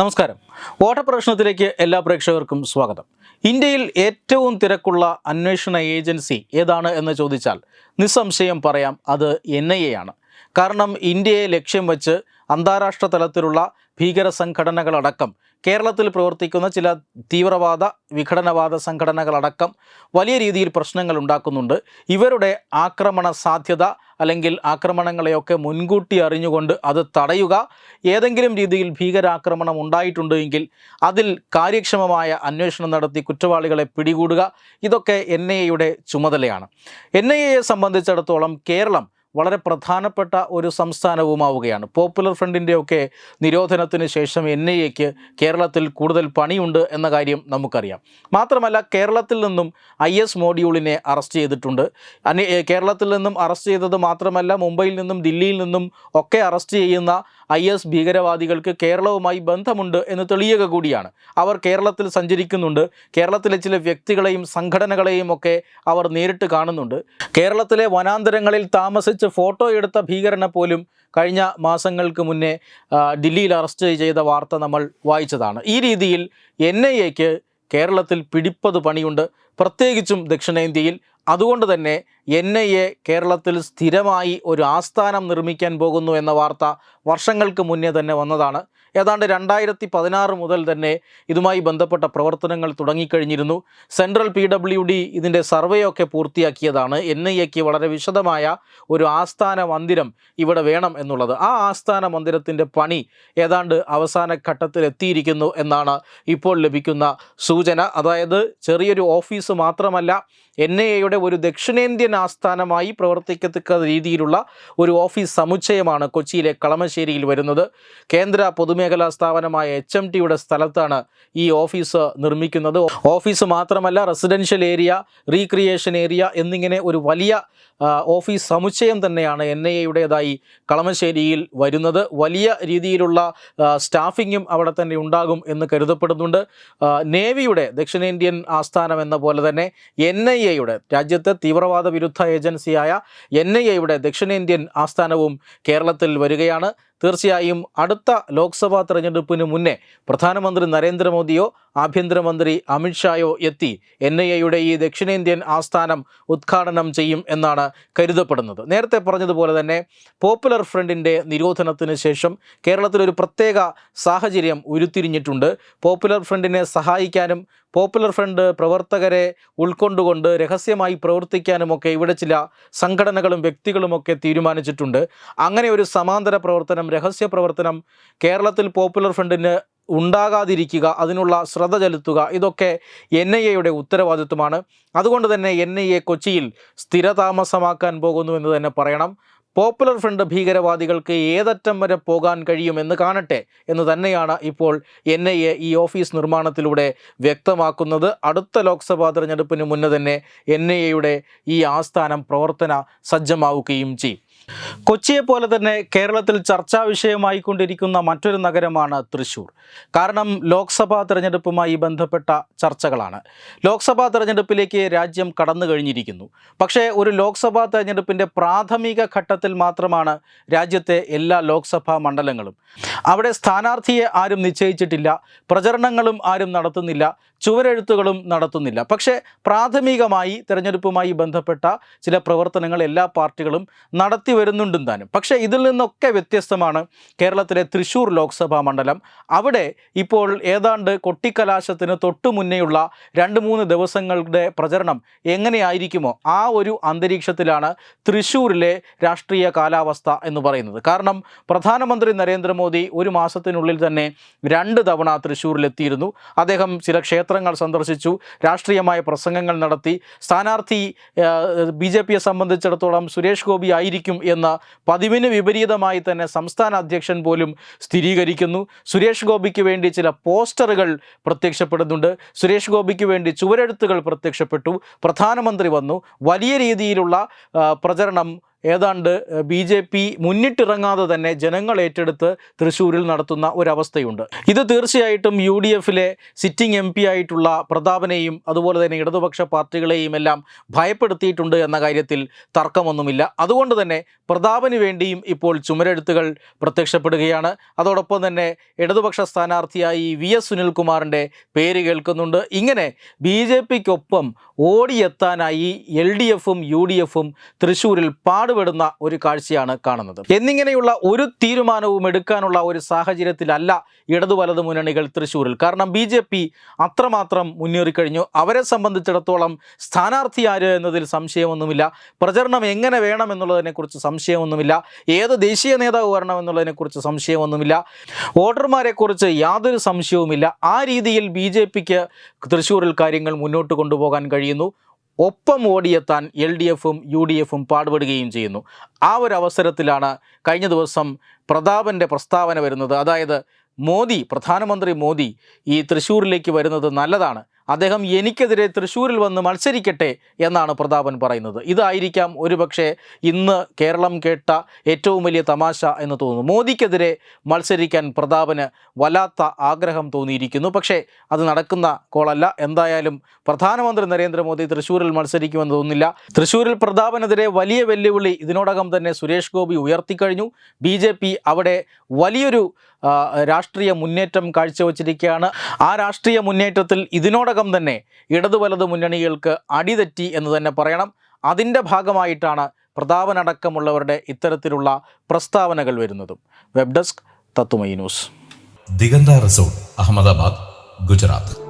നമസ്കാരം. ഓട്ടപ്രശ്നത്തിലേക്ക് എല്ലാ പ്രേക്ഷകർക്കും സ്വാഗതം. ഇന്ത്യയിൽ ഏറ്റവും തിരക്കുള്ള അന്വേഷണ ഏജൻസി ഏതാണ് എന്ന് ചോദിച്ചാൽ നിസ്സംശയം പറയാം അത് എൻ ഐ എ ആണ്. കാരണം ഇന്ത്യയെ ലക്ഷ്യം വച്ച് അന്താരാഷ്ട്ര തലത്തിലുള്ള ഭീകര സംഘടനകളടക്കം കേരളത്തിൽ പ്രവർത്തിക്കുന്ന ചില തീവ്രവാദ വിഘടനവാദ സംഘടനകളടക്കം വലിയ രീതിയിൽ പ്രശ്നങ്ങൾ ഉണ്ടാക്കുന്നുണ്ട്. ഇവരുടെ ആക്രമണ സാധ്യത അല്ലെങ്കിൽ ആക്രമണങ്ങളെയൊക്കെ മുൻകൂട്ടി അറിഞ്ഞുകൊണ്ട് അത് തടയുക. ഏതെങ്കിലും രീതിയിൽ ഭീകരാക്രമണം ഉണ്ടായിട്ടുണ്ട് എങ്കിൽ അതിൽ കാര്യക്ഷമമായ അന്വേഷണം നടത്തി കുറ്റവാളികളെ പിടികൂടുക. ഇതൊക്കെ എൻ ചുമതലയാണ്. എൻ സംബന്ധിച്ചിടത്തോളം കേരളം വളരെ പ്രധാനപ്പെട്ട ഒരു സംസ്ഥാനവുമാവുകയാണ്. പോപ്പുലർ ഫ്രണ്ടിന്റെയൊക്കെ നിരോധനത്തിന് ശേഷം എൻ ഐ എക്ക് കേരളത്തിൽ കൂടുതൽ പണിയുണ്ട് എന്ന കാര്യം നമുക്കറിയാം. മാത്രമല്ല കേരളത്തിൽ നിന്നും ഐ എസ് മോഡ്യൂളിനെ അറസ്റ്റ് ചെയ്തിട്ടുണ്ട്. കേരളത്തിൽ നിന്നും അറസ്റ്റ് ചെയ്തത് മാത്രമല്ല മുംബൈയിൽ നിന്നും ദില്ലിയിൽ നിന്നും ഒക്കെ അറസ്റ്റ് ചെയ്യുന്ന ഐ എസ് ഭീകരവാദികൾക്ക് കേരളവുമായി ബന്ധമുണ്ട് എന്ന് തെളിയുക കൂടിയാണ്. അവർ കേരളത്തിൽ സഞ്ചരിക്കുന്നുണ്ട്. കേരളത്തിലെ ചില വ്യക്തികളെയും സംഘടനകളെയും ഒക്കെ അവർ നേരിട്ട് കാണുന്നുണ്ട്. കേരളത്തിലെ വനാന്തരങ്ങളിൽ താമസിച്ച് ഫോട്ടോ എടുത്ത ഭീകരനെ പോലും കഴിഞ്ഞ മാസങ്ങൾക്ക് മുന്നേ ഡൽഹിയിൽ അറസ്റ്റ് ചെയ്ത വാർത്ത നമ്മൾ വായിച്ചതാണ്. ഈ രീതിയിൽ എൻ ഐ എക്ക് കേരളത്തിൽ പിടിപ്പത് പണിയുണ്ട്. പ്രത്യേകിച്ചും ദക്ഷിണേന്ത്യയിൽ. അതുകൊണ്ട് തന്നെ എൻ ഐ എ കേരളത്തിൽ സ്ഥിരമായി ഒരു ആസ്ഥാനം നിർമ്മിക്കാൻ പോകുന്നു എന്ന വാർത്ത വർഷങ്ങൾക്ക് മുന്നേ തന്നെ വന്നതാണ്. ഏതാണ്ട് രണ്ടായിരത്തി പതിനാറ് മുതൽ തന്നെ ഇതുമായി ബന്ധപ്പെട്ട പ്രവർത്തനങ്ങൾ തുടങ്ങിക്കഴിഞ്ഞിരുന്നു. സെൻട്രൽ പി ഡബ്ല്യു ഡി ഇതിന്റെ സർവേ ഒക്കെ പൂർത്തിയാക്കിയതാണ്. എൻ ഐ എക്ക് വളരെ വിശദമായ ഒരു ആസ്ഥാന മന്ദിരം ഇവിടെ വേണം എന്നുള്ളത്. ആ ആസ്ഥാന മന്ദിരത്തിന്റെ പണി ഏതാണ്ട് അവസാന ഘട്ടത്തിൽ എത്തിയിരിക്കുന്നു എന്നാണ് ഇപ്പോൾ ലഭിക്കുന്ന സൂചന. അതായത് ചെറിയൊരു ഓഫീസ് മാത്രമല്ല എൻ ഐ എയുടെ ഒരു ദക്ഷിണേന്ത്യൻ ആസ്ഥാനമായി പ്രവർത്തിക്കത്തക്ക രീതിയിലുള്ള ഒരു ഓഫീസ് സമുച്ചയമാണ് കൊച്ചിയിലെ കളമശ്ശേരിയിൽ വരുന്നത്. കേന്ദ്ര പൊതുമേഖലാ സ്ഥാപനമായ എച്ച് എം ടിയുടെ സ്ഥലത്താണ് ഈ ഓഫീസ് നിർമ്മിക്കുന്നത്. ഓഫീസ് മാത്രമല്ല റെസിഡൻഷ്യൽ ഏരിയ റീക്രിയേഷൻ ഏരിയ എന്നിങ്ങനെ ഒരു വലിയ ഓഫീസ് സമുച്ചയം തന്നെയാണ് എൻ ഐ എയുടേതായി കളമശ്ശേരിയിൽ വരുന്നത്. വലിയ രീതിയിലുള്ള സ്റ്റാഫിങ്ങും അവിടെ തന്നെ ഉണ്ടാകും എന്ന് കരുതപ്പെടുന്നുണ്ട്. നേവിയുടെ ദക്ഷിണേന്ത്യൻ ആസ്ഥാനം എന്ന പോലെ തന്നെ എൻ ഐ എയുടെ രാജ്യത്തെ തീവ്രവാദ വിരുദ്ധ ഏജൻസിയായ എൻ ഐ എയുടെ ദക്ഷിണേന്ത്യൻ ആസ്ഥാനവും കേരളത്തിൽ വരികയാണ്. തീർച്ചയായും അടുത്ത ലോക്സഭാ തെരഞ്ഞെടുപ്പിന് മുന്നേ പ്രധാനമന്ത്രി നരേന്ദ്രമോദിയോ ആഭ്യന്തരമന്ത്രി അമിത്ഷായോ എത്തി എൻ ഐ എയുടെ ഈ ദക്ഷിണേന്ത്യൻ ആസ്ഥാനം ഉദ്ഘാടനം ചെയ്യും എന്നാണ് കരുതപ്പെടുന്നത്. നേരത്തെ പറഞ്ഞതുപോലെ തന്നെ പോപ്പുലർ ഫ്രണ്ടിന്റെ നിരോധനത്തിന് ശേഷം കേരളത്തിലൊരു പ്രത്യേക സാഹചര്യം ഉരുത്തിരിഞ്ഞിട്ടുണ്ട്. പോപ്പുലർ ഫ്രണ്ടിനെ സഹായിക്കാനും പോപ്പുലർ ഫ്രണ്ട് പ്രവർത്തകരെ ഉൾക്കൊണ്ടുകൊണ്ട് രഹസ്യമായി പ്രവർത്തിക്കാനുമൊക്കെ ഇവിടെ ചില സംഘടനകളും വ്യക്തികളുമൊക്കെ തീരുമാനിച്ചിട്ടുണ്ട്. അങ്ങനെ ഒരു സമാന്തര പ്രവർത്തനം രഹസ്യ പ്രവർത്തനം കേരളത്തിൽ പോപ്പുലർ ഫ്രണ്ടിന് ഉണ്ടാകാതിരിക്കുക അതിനുള്ള ശ്രദ്ധ ചെലുത്തുക ഇതൊക്കെ എൻ ഐ എയുടെ ഉത്തരവാദിത്വമാണ്. അതുകൊണ്ട് തന്നെ എൻ ഐ എ കൊച്ചിയിൽ സ്ഥിരതാമസമാക്കാൻ പോകുന്നു എന്ന് തന്നെ പറയണം. പോപ്പുലർ ഫ്രണ്ട് ഭീകരവാദികൾക്ക് ഏതറ്റം വരെ പോകാൻ കഴിയുമെന്ന് കാണട്ടെ എന്ന് തന്നെയാണ് ഇപ്പോൾ എൻ ഐ എ ഈ ഓഫീസ് നിർമ്മാണത്തിലൂടെ വ്യക്തമാക്കുന്നത്. അടുത്ത ലോക്സഭാ തെരഞ്ഞെടുപ്പിന് മുന്നേ തന്നെ എൻ ഐ എയുടെ ഈ ആസ്ഥാനം പ്രവർത്തന സജ്ജമാവുകയും ചെയ്യും. കൊച്ചിയെ പോലെ തന്നെ കേരളത്തിൽ ചർച്ചാ വിഷയമായിക്കൊണ്ടിരിക്കുന്ന മറ്റൊരു നഗരമാണ് തൃശൂർ. കാരണം ലോക്സഭാ തെരഞ്ഞെടുപ്പുമായി ബന്ധപ്പെട്ട ചർച്ചകളാണ്. ലോക്സഭാ തെരഞ്ഞെടുപ്പിലേക്ക് രാജ്യം കടന്നു കഴിഞ്ഞിരിക്കുന്നു. പക്ഷേ ഒരു ലോക്സഭാ തെരഞ്ഞെടുപ്പിന്റെ പ്രാഥമിക ഘട്ടത്തിൽ മാത്രമാണ് രാജ്യത്തെ എല്ലാ ലോക്സഭാ മണ്ഡലങ്ങളും. അവിടെ സ്ഥാനാർത്ഥിയെ ആരും നിശ്ചയിച്ചിട്ടില്ല പ്രചരണങ്ങളും ആരും നടത്തുന്നില്ല ചുവരെഴുത്തുകളും നടത്തുന്നില്ല. പക്ഷേ പ്രാഥമികമായി തെരഞ്ഞെടുപ്പുമായി ബന്ധപ്പെട്ട ചില പ്രവർത്തനങ്ങൾ എല്ലാ പാർട്ടികളും നടത്തി വരുന്നുണ്ടും താനും. പക്ഷേ ഇതിൽ നിന്നൊക്കെ വ്യത്യസ്തമാണ് കേരളത്തിലെ തൃശ്ശൂർ ലോക്സഭാ മണ്ഡലം. അവിടെ ഇപ്പോൾ ഏതാണ്ട് കൊട്ടിക്കലാശത്തിന് തൊട്ടു മുന്നേയുള്ള രണ്ട് മൂന്ന് ദിവസങ്ങളുടെ പ്രചരണം എങ്ങനെയായിരിക്കുമോ ആ ഒരു അന്തരീക്ഷത്തിലാണ് തൃശ്ശൂരിലെ രാഷ്ട്രീയ കാലാവസ്ഥ എന്ന് പറയുന്നത്. കാരണം പ്രധാനമന്ത്രി നരേന്ദ്രമോദി ഒരു മാസത്തിനുള്ളിൽ തന്നെ രണ്ട് തവണ തൃശ്ശൂരിലെത്തിയിരുന്നു അദ്ദേഹം ചില ക്ഷേത്രങ്ങൾ സന്ദർശിച്ചു രാഷ്ട്രീയമായ പ്രസംഗങ്ങൾ നടത്തി. സ്ഥാനാർത്ഥി ബി ജെ പിയെ സംബന്ധിച്ചിടത്തോളം സുരേഷ് ഗോപി ആയിരിക്കും എന്ന പതിവിന് വിപരീതമായി തന്നെ സംസ്ഥാന അധ്യക്ഷൻ പോലും സ്ഥിരീകരിക്കുന്നു. സുരേഷ് ഗോപിക്ക് വേണ്ടി ചില പോസ്റ്ററുകൾ പ്രത്യക്ഷപ്പെടുന്നുണ്ട്. സുരേഷ് ഗോപിക്ക് വേണ്ടി ചുവരെഴുത്തുകൾ പ്രത്യക്ഷപ്പെട്ടു. പ്രധാനമന്ത്രി വന്നു. വലിയ രീതിയിലുള്ള പ്രചരണം ഏതാണ്ട് ബി ജെ പി മുന്നിട്ടിറങ്ങാതെ തന്നെ ജനങ്ങൾ ഏറ്റെടുത്ത് തൃശ്ശൂരിൽ നടത്തുന്ന ഒരവസ്ഥയുണ്ട്. ഇത് തീർച്ചയായിട്ടും യു ഡി എഫിലെ സിറ്റിംഗ് എം പി ആയിട്ടുള്ള പ്രതാപനെയും അതുപോലെ തന്നെ ഇടതുപക്ഷ പാർട്ടികളെയും എല്ലാം ഭയപ്പെടുത്തിയിട്ടുണ്ട് എന്ന കാര്യത്തിൽ തർക്കമൊന്നുമില്ല. അതുകൊണ്ട് തന്നെ പ്രതാപന് വേണ്ടിയും ഇപ്പോൾ ചുമരെഴുത്തുകൾ പ്രത്യക്ഷപ്പെടുകയാണ്. അതോടൊപ്പം തന്നെ ഇടതുപക്ഷ സ്ഥാനാർത്ഥിയായി വി എസ് സുനിൽകുമാറിന്റെ പേര് കേൾക്കുന്നുണ്ട്. ഇങ്ങനെ ബി ജെ പിക്കൊപ്പം ഓടിയെത്താനായി എൽ ഡി എഫും യു ഡി എഫും തൃശ്ശൂരിൽ പാടുപെടുന്ന ഒരു കാഴ്ചയാണ് കാണുന്നത്. എന്നിങ്ങനെയുള്ള ഒരു തീരുമാനവും എടുക്കാനുള്ള ഒരു സാഹചര്യത്തിലല്ല ഇടതു വലതു മുന്നണികൾ തൃശ്ശൂരിൽ. കാരണം ബി ജെ പി അത്രമാത്രം മുന്നേറിക്കഴിഞ്ഞു അവരെ സംബന്ധിച്ചിടത്തോളം സ്ഥാനാർത്ഥി ആര് എന്നതിൽ സംശയമൊന്നുമില്ല. പ്രചരണം എങ്ങനെ വേണം എന്നുള്ളതിനെക്കുറിച്ച് സംശയമൊന്നുമില്ല. ഏത് ദേശീയ നേതാവ് വരണം എന്നുള്ളതിനെക്കുറിച്ച് സംശയമൊന്നുമില്ല. വോട്ടർമാരെക്കുറിച്ച് യാതൊരു സംശയവുമില്ല. ആ രീതിയിൽ ബി ജെ പിക്ക് തൃശ്ശൂരിൽ കാര്യങ്ങൾ മുന്നോട്ട് കൊണ്ടുപോകാൻ കഴിയുന്നു. ഒപ്പം ഓടിയെത്താൻ എൽ ഡി എഫും യു ഡി എഫും പാടുപെടുകയും ചെയ്യുന്നു. ആ ഒരു അവസരത്തിലാണ് കഴിഞ്ഞ ദിവസം പ്രതാപന്റെ പ്രസ്താവന വരുന്നത്. അതായത് മോദി പ്രധാനമന്ത്രി മോദി ഈ തൃശ്ശൂരിലേക്ക് വരുന്നത് നല്ലതാണ്. അദ്ദേഹം എനിക്കെതിരെ തൃശ്ശൂരിൽ വന്ന് മത്സരിക്കട്ടെ എന്നാണ് പ്രതാപൻ പറയുന്നത്. ഇതായിരിക്കാം ഒരുപക്ഷെ ഇന്ന് കേരളം കേട്ട ഏറ്റവും വലിയ തമാശ എന്ന് തോന്നുന്നു. മോദിക്കെതിരെ മത്സരിക്കാൻ പ്രതാപന് വല്ലാത്ത ആഗ്രഹം തോന്നിയിരിക്കുന്നു. പക്ഷേ അത് നടക്കുന്ന കോളല്ല. എന്തായാലും പ്രധാനമന്ത്രി നരേന്ദ്രമോദി തൃശ്ശൂരിൽ മത്സരിക്കുമെന്ന് തോന്നുന്നില്ല. തൃശ്ശൂരിൽ പ്രതാപനെതിരെ വലിയ വെല്ലുവിളി ഇതിനോടകം തന്നെ സുരേഷ് ഗോപി ഉയർത്തിക്കഴിഞ്ഞു. ബി ജെ പി അവിടെ വലിയൊരു രാഷ്ട്രീയ മുന്നേറ്റം കാഴ്ചവെച്ചിരിക്കുകയാണ്. ആ രാഷ്ട്രീയ മുന്നേറ്റത്തിൽ ഇതിനോടകം തന്നെ ഇടതു വലതു മുന്നണികൾക്ക് അടിതെറ്റി എന്ന് തന്നെ പറയണം. അതിന്റെ ഭാഗമായിട്ടാണ് പ്രതാപനടക്കമുള്ളവരുടെ ഇത്തരത്തിലുള്ള പ്രസ്താവനകൾ വരുന്നതും. വെബ് ഡെസ്ക് തത്തുമൈ ന്യൂസ്. ദിഗന്ത റിസോർട്ട് അഹമ്മദാബാദ് ഗുജറാത്ത്.